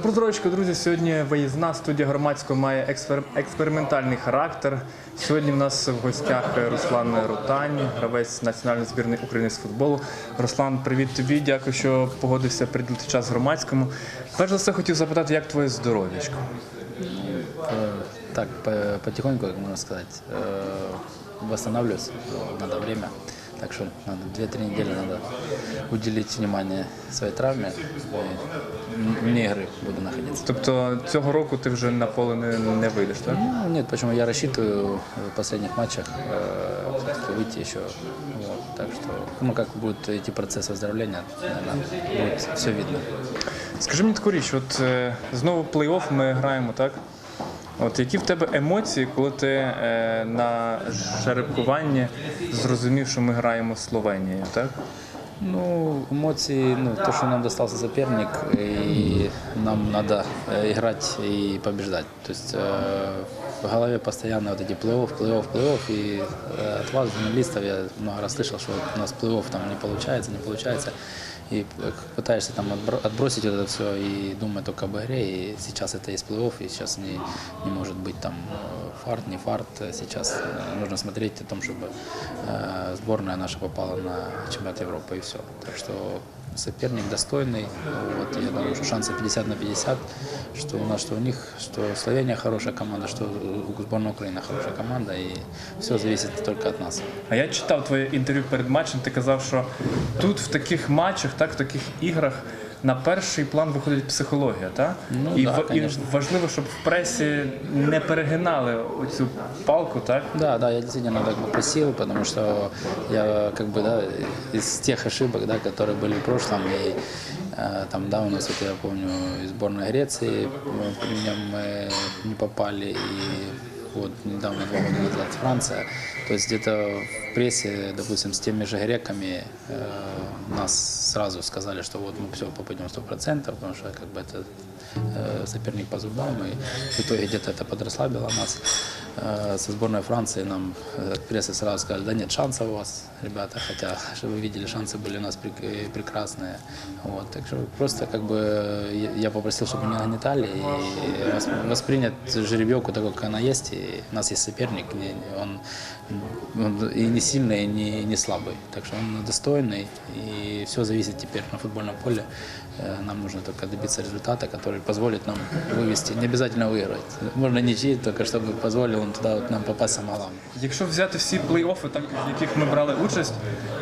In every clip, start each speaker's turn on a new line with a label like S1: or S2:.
S1: Доброго здоров'ячка, друзі. Сьогодні виїзна студія громадського має експер- експериментальний характер. Сьогодні в нас в гостях Руслан Рутань, гравець національної збірної України з футболу. Руслан, привіт тобі. Дякую, що погодився приділити час громадському. Перш за все хотів запитати, як твоє здоров'ячко?
S2: Э, Так, по- потихоньку, как можно сказать, э, восстанавливаюсь, э, надо время. Так что надо 2-3 недели надо уделить внимание своей травме. И вне игры буду находиться.
S1: Тобто цього року ти вже на поле не, не вийдеш, так?
S2: Ну, нет, почему я рассчитываю в последних матчах э, все-таки выйти еще. Вот, так что, ну, как будет идти процесс выздоровления, наверное, будет все видно.
S1: Скажи мені таку річ, от е, знову плей-офф ми граємо, так? От які в тебе емоції, коли ти е, на жеребкуванні зрозумів, що ми граємо з Словенією, так?
S2: Ну, эмоции, ну, то, что нам достался соперник, и нам надо э, играть и побеждать. То есть э, в голове постоянно вот эти плей-офф, плей-офф, плей-офф. И э, от вас, журналистов, я много раз слышал, что у нас плей-офф там не получается, не получается. И э, пытаешься там отбро- отбросить вот это все и думать только об игре. И сейчас это есть плей-офф, и сейчас не, не может быть там э, фарт, не фарт. Сейчас э, нужно смотреть о том, чтобы э, сборная наша попала на чемпионат Европы и все. Так что соперник достойный. Вот, я думаю, что шансы 50 на 50, что у нас, что у них, что Словения хорошая команда, что у сборной Украины хорошая команда, и все зависит только от нас.
S1: А я читав твоє інтерв'ю перед матчем, ти казав, що тут в таких матчах, так, в таких іграх на перший план виходить психологія, так?
S2: Ну,
S1: і,
S2: да,
S1: в- і
S2: конечно.
S1: важливо, щоб в пресі не перегинали оцю палку, так?
S2: Да, да, я действительно так попросил, потому что я как бы, да, из тех ошибок, да, которые были в прошлом, и э, там, да, у нас, вот я помню, и сборная Греции, мы, при нем мы не попали, и вот недавно, два года назад, Франция. То есть где-то в прессе, допустим, с теми же греками э, нас сразу сказали, что вот мы все попадем 100%, потому что как бы это э, соперник по зубам, и в итоге где-то это подрасслабило нас. Э, Со сборной Франции нам э, пресса сразу сказали, да нет шансов у вас, ребята, хотя, чтобы вы видели, шансы были у нас прек- э, прекрасные. Вот, так что просто как бы э, я- я попросил, чтобы не нагнетали и вос- воспринять жеребьевку такой, как она есть, и у нас есть соперник, и он, он и не сильный, и не, не слабый, так что он достойный, и все зависит теперь на футбольном поле. Э, Нам нужно только добиться результата, который позволит нам вывести, не обязательно выиграть. Можно ничьи, только чтобы позволил он туда вот нам попасть самое главное.
S1: Якщо взяти всі плей-оффи, так, в яких ми брали участь,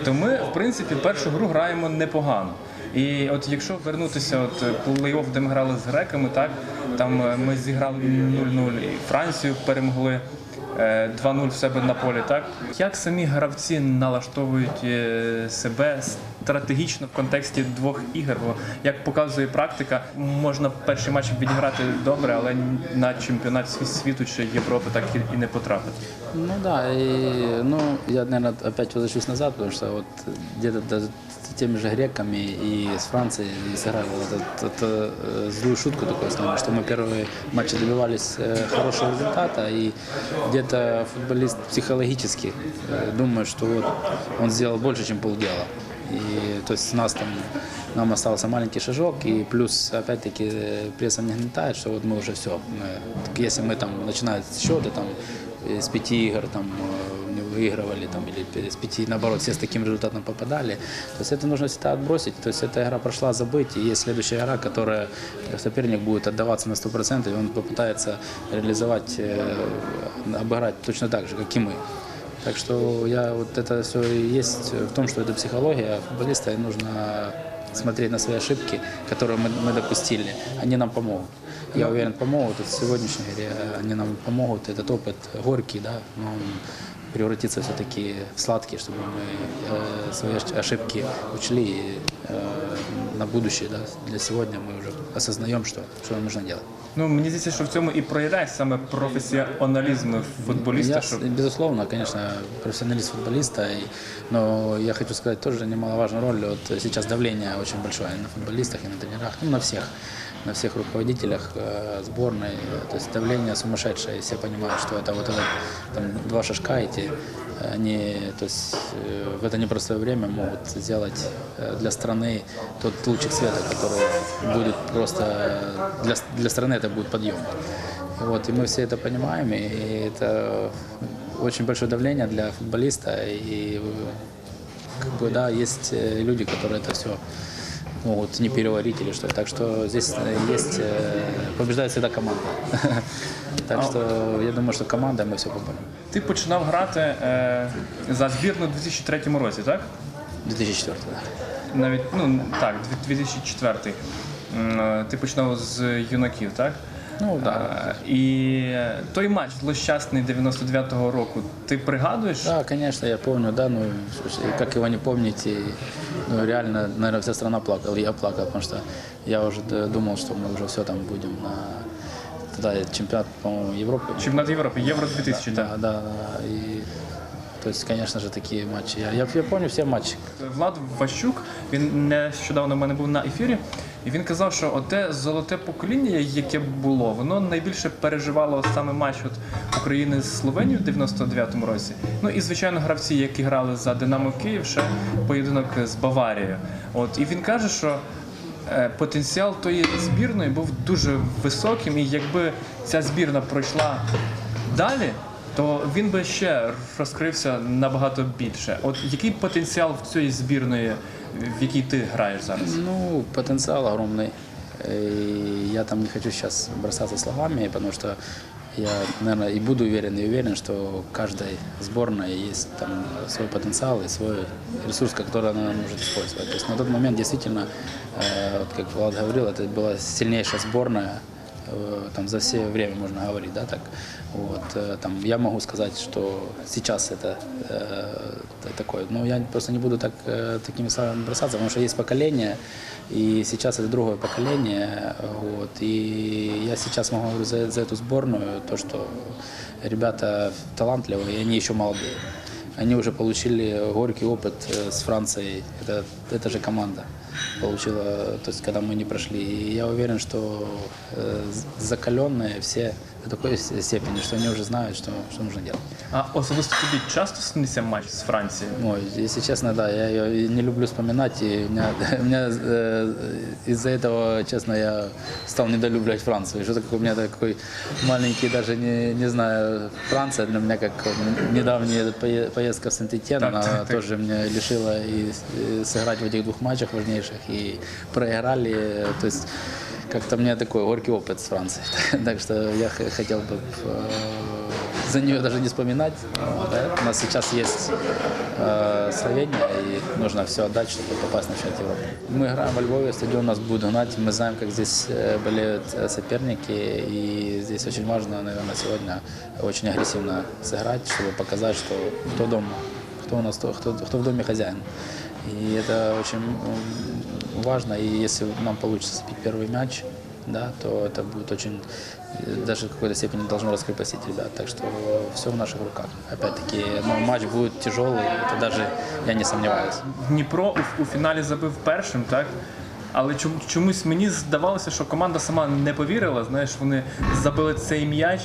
S1: то ми, в принципі, першу гру граємо непогано. І от якщо вернутися от плей-офф, де ми грали з греками, так там е, ми зіграли 0-0 і Францію перемогли. е, 2-0 в себе на полі, так як самі гравці налаштовують е, себе стратегічно в контексті двох ігор? Бо як показує практика, можна перший матч відіграти добре, але на чемпіонат сві- світу чи Європи так і- і не потрапити.
S2: Ну да, и ну я, наверное, опять возвращусь назад, потому что вот где-то даже с теми же греками и с Францией и сыграли вот эту, эту, э, злую шутку такую с нами, что мы первые матчи добивались э, хорошего результата, и где-то футболист психологически э, думает, что вот он сделал больше, чем полдела. И то есть у нас там нам остался маленький шажок, и плюс опять-таки э, пресса не гнетает, что вот мы уже все. если мы там начинают счеты там э, с пяти игр там э, не выигрывали там или с пяти наоборот все с таким результатом попадали, то есть это нужно всегда отбросить. То есть эта игра прошла забыть, и есть следующая игра, которая соперник будет отдаваться на 100%, и он попытается реализовать, э, обыграть точно так же, как и мы. Так что я вот это все и есть в том, что это психология футболиста, и нужно смотреть на свои ошибки, которые мы, мы допустили. Они нам помогут. Я уверен, помогут. Вот в сегодняшней игре они нам помогут. Этот опыт горький, да, но он превратится все-таки в сладкий, чтобы мы э, свои ош- ошибки учли и э, на будущее, да, для сегодня мы уже осознаем, что, что нам нужно делать.
S1: Ну мені здається, що в цьому і проявляється саме професіоналізм футболіста.
S2: Я,
S1: що
S2: с- безусловно, конечно, профессионалист футболиста, и, но я хочу сказать, тоже немаловажную роль. Вот сейчас давление очень большое и на футболистах, и на тренерах, ну, на всех, на всех руководителях э, сборной. То есть давление сумасшедшее, и все понимают, что это вот этот, там, два шажка эти, они то есть, э, в это непростое время могут сделать э, для страны тот лучик света, который будет просто э, для, для страны это будет подъем. Вот, и мы все это понимаем, и это очень большое давление для футболиста, и как бы, да, есть люди, которые это все могут не переварить или что. Так что здесь э, есть, э, побеждает всегда команда. Так что я думаю, что команда, мы все поборем.
S1: Ти починав грати е, за збірну у 2003 році, так?
S2: 2004, да.
S1: Навіть ну так, 2004. М, е, Ти починав з юнаків, так?
S2: Ну, да.
S1: А, І той матч злощасний 99-го року. Ти пригадуєш?
S2: Да, конечно, я помню, да, ну, слушай, как его не помнить, и, ну, реально, наверное, вся страна плакала, я плакал, потому что я уже думал, что мы уже все там будем на, тогда чемпионат, по-моему, Европы.
S1: Чемпионат Европы, Евро 2000, да.
S2: Да, да, да, и, то есть, конечно же, такие матчи, я, я, я помню все матчі.
S1: Влад Ващук, він нещодавно в мене був на ефірі, і він казав, що оте золоте покоління, яке було, воно найбільше переживало саме матч от України з Словенією в 99-му році. Ну і звичайно, гравці, які грали за Динамо Київ, ще поєдинок з Баварією. От і він каже, що. е, Потенціал тої збірної був дуже високим, і якби ця збірна пройшла далі, то він би ще розкрився набагато більше. От який потенціал в цієї збірної, в якій ти граєш зараз?
S2: Ну, потенциал огромный. И я там не хочу сейчас бросаться словами, потому что я, наверное, и буду уверен, и уверен, что в каждой сборной есть там свой потенциал и свой ресурс, который она может использовать. То есть на тот момент действительно, э, вот как Влад говорил, это была сильнейшая сборная э, там за все время можно говорить, да, так. Вот, э, там я могу сказать, что сейчас это э, т- такое, но я просто не буду так э, такими словами бросаться, потому что есть поколение, и сейчас это другое поколение, вот, и я сейчас могу говорить за, за эту сборную, то, что ребята талантливые, и они еще молодые. Они уже получили горький опыт э, с Францией. Это, это же команда получила, то есть когда мы не прошли. И я уверен, что э, закаленные все до такой с- степени, что они уже знают, что, что нужно делать.
S1: А особисто тобі часто сниться матч з Францією?
S2: Ой, если честно, да, я ее не люблю вспоминать, и у меня, у меня э, из-за этого, честно, я стал недолюблять Францию. Что такое у меня такой маленький, даже не, не знаю, Франция для меня как недавняя эта пое- поездка в Сент-Этьен,
S1: Так,
S2: она
S1: так, так.
S2: тоже меня лишила и, и сыграть в этих двух матчах важнейших, и проиграли, то есть как-то у меня такой горький опыт с Францией. Так что я хотел бы э, за нее даже не вспоминать. Да. У нас сейчас есть э, Словения, и нужно все отдать, чтобы попасть на чемпионат Европы. Мы играем во Львове, стадион нас будет гнать. Мы знаем, как здесь э, болеют соперники, и здесь очень важно, наверное, сегодня очень агрессивно сыграть, чтобы показать, что кто дома, кто у нас, кто, кто в доме хозяин. И это очень м, важно, и если нам получится забить первый мяч, да, то это будет очень, э, даже в какой-то степени должно раскрепостить ребят. Так что все в наших руках. Опять-таки, но матч будет тяжелый, это даже я не сомневаюсь.
S1: Дніпро у, у фіналі забив першим, так? Але чом- чомусь мені здавалося, що команда сама не повірила. Знаєш, вони забили цей м'яч,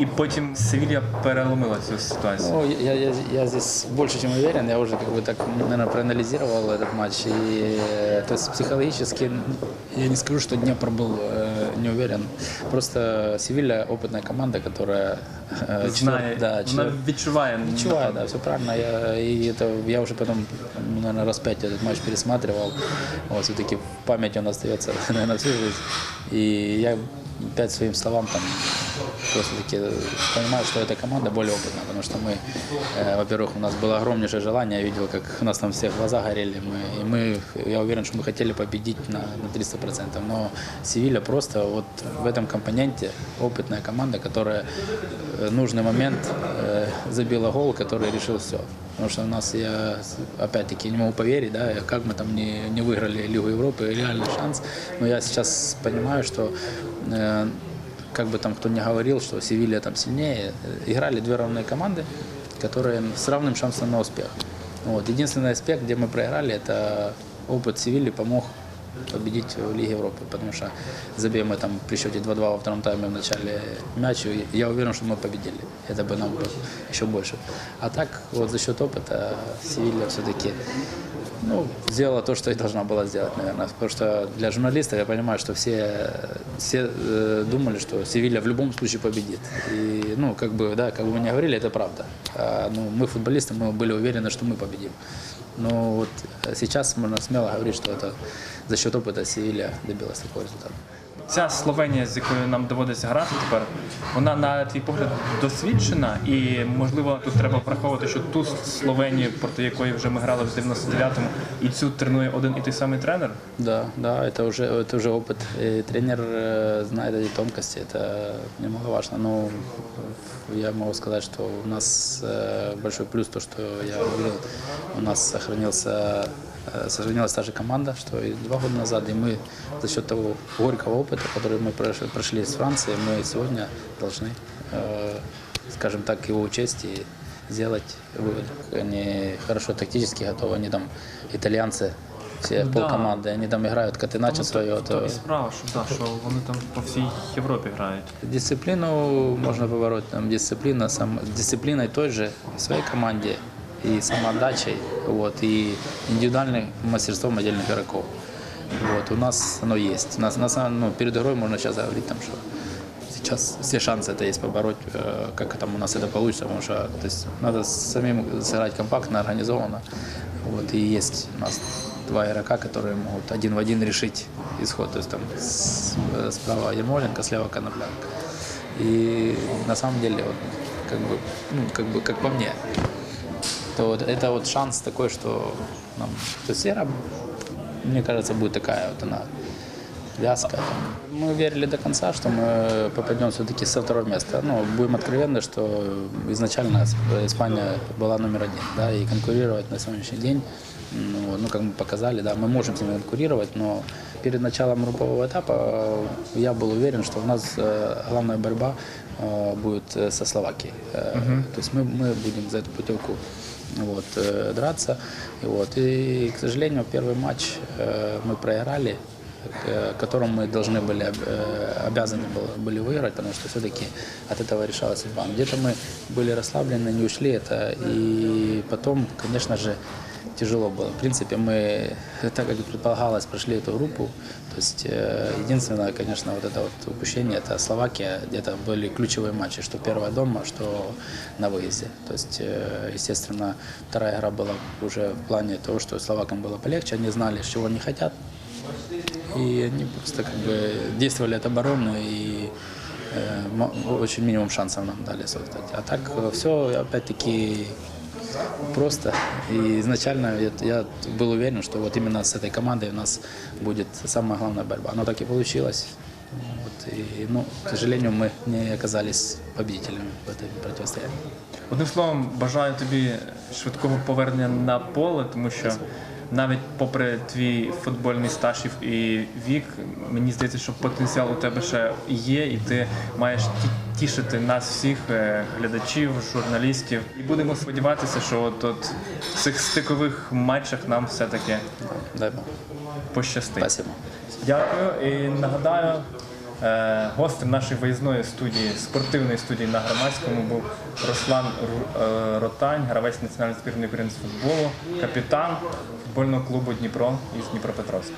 S1: і потім Севілья переломила цю ситуацію.
S2: Ну, я, я, я здесь больше чем уверен, я уже как бы так, наверное, проанализировал этот матч. И, э, то есть психологически я не скажу, что Днепр был э, не уверен. Просто Севилья опытная команда, которая э,
S1: Знає,
S2: четвер- да,
S1: вона
S2: четвер-
S1: відчуває.
S2: Чуваю, да, все правильно. Я, и это, я уже потом, наверное, раз пять этот матч пересматривал. Вот, все-таки в памяти он остается, наверное, всю жизнь. И я опять своим словам там просто таки понимаю, что эта команда более опытная, потому что мы, э, во-первых, у нас было огромнейшее желание, я видел, как у нас там все глаза горели, мы, и мы, я уверен, что мы хотели победить на, на 300%, но Севилья просто вот в этом компоненте опытная команда, которая э, в нужный момент э, забила гол, который решил все. Потому что у нас, я опять-таки не могу поверить, да, как мы там не, не выиграли Лигу Европы, реальный шанс. Но я сейчас понимаю, что э, как бы там кто ни говорил, что Севилья там сильнее, э, играли две равные команды, которые с равным шансом на успех. Вот. Единственный аспект, где мы проиграли, это опыт Севильи помог победить в Лиге Европы, потому что забьем мы там при счете 2-2 во втором тайме в начале и я уверен, что мы победили. Это бы нам было еще больше. А так, вот за счет опыта Севилья все-таки ну, сделала то, что и должна была сделать, наверное. Потому что для журналистов я понимаю, что все, все э, думали, что Севилья в любом случае победит. И, ну, как бы, да, как бы мы не говорили, это правда. А, ну, мы футболисты, мы были уверены, что мы победим. Но вот э, сейчас можно смело говорить, что это за счет опыта Севилья добилась такого результата.
S1: Ця Словенія, з якою нам доводиться грати тепер, вона на твій погляд досвідчена, і можливо тут треба враховувати, що ту Словенію, проти якої вже ми грали в 99-му, і цю тренує один і той самий тренер.
S2: Да, да, это уже, это уже опыт. И тренер э, знает эти тонкости, это немаловажно. Но я могу сказать, что у нас э, большой плюс то, что я говорил, у нас сохранился э, сохранилась та же команда, что и два года назад, и мы за счет того горького опыта, который мы прош- прошли с Францией, мы сегодня должны, э, скажем так, его учесть и сделать вывод. Они хорошо тактически готовы, они там итальянцы, все
S1: Ну
S2: полкоманды, они там играют катеначо свое.
S1: то
S2: то
S1: і справа, що, да, що вони там по всій Європі грають.
S2: Дисциплину можно побороть, там дисциплина, сам, дисциплиной той же в своей команде И самоотдачей, вот, и индивидуальным мастерством отдельных игроков. Вот, у нас оно есть. У нас, на самом- ну, перед игрой можно сейчас говорить, там, что сейчас все шансы это есть побороть, э, как там у нас это получится, потому что то есть, надо самим сыграть компактно, организованно. Вот, и есть у нас два игрока, которые могут один в один решить исход. То есть там э, справа Ермоленко, слева Конопляк. И на самом деле, вот, как бы, ну, как бы, как по мне, то вот это вот шанс такой, что нам, то есть игра, мне кажется, будет такая вот она вязкая. Мы верили до конца, что мы попадем все-таки со второго места. Ну, будем откровенны, что изначально Испания была номер один, да, и конкурировать на сегодняшний день, ну, как мы показали, да, мы можем с ними конкурировать, но перед началом группового этапа э, я был уверен, что у нас э, главная борьба э, будет со Словакией. Э, То есть мы, мы будем за эту путевку вот, драться. И, вот, и, к сожалению, первый матч мы проиграли, к которому мы должны были, об- обязаны были выиграть, потому что все-таки от этого решалась судьба. Где-то мы были расслаблены, не ушли это, и потом, конечно же, тяжело было. В принципе, мы, так как и предполагалось, прошли эту группу. То есть э, единственное, конечно, вот это вот упущение, это Словакия, где-то были ключевые матчи, что первая дома, что на выезде. То есть, э, естественно, вторая игра была уже в плане того, что словакам было полегче, они знали, чего они хотят, и они просто как бы действовали от обороны и э, очень минимум шансов нам дали создать. А так все опять-таки просто. И изначально я, я был уверен, что вот именно с этой командой у нас будет самая главная борьба. Оно так и получилось. Вот, и, ну, к сожалению, мы не оказались победителями в этом противостоянии.
S1: Одним словом, бажаю тобі швидкого повернення на поле, тому що навіть попри твій футбольний стаж і- вік, мені здається, що потенціал у тебе ще є, і ти маєш ті- тішити нас всіх, е, глядачів, журналістів. І будемо сподіватися, що от, от в цих стикових матчах нам все-таки пощастить. Дякую і нагадаю, гостем нашої виїзної студії, спортивної студії на громадському був Руслан е, Ротань, гравець національної збірної України з футболу, капітан футбольного клубу Дніпро із Дніпропетровська.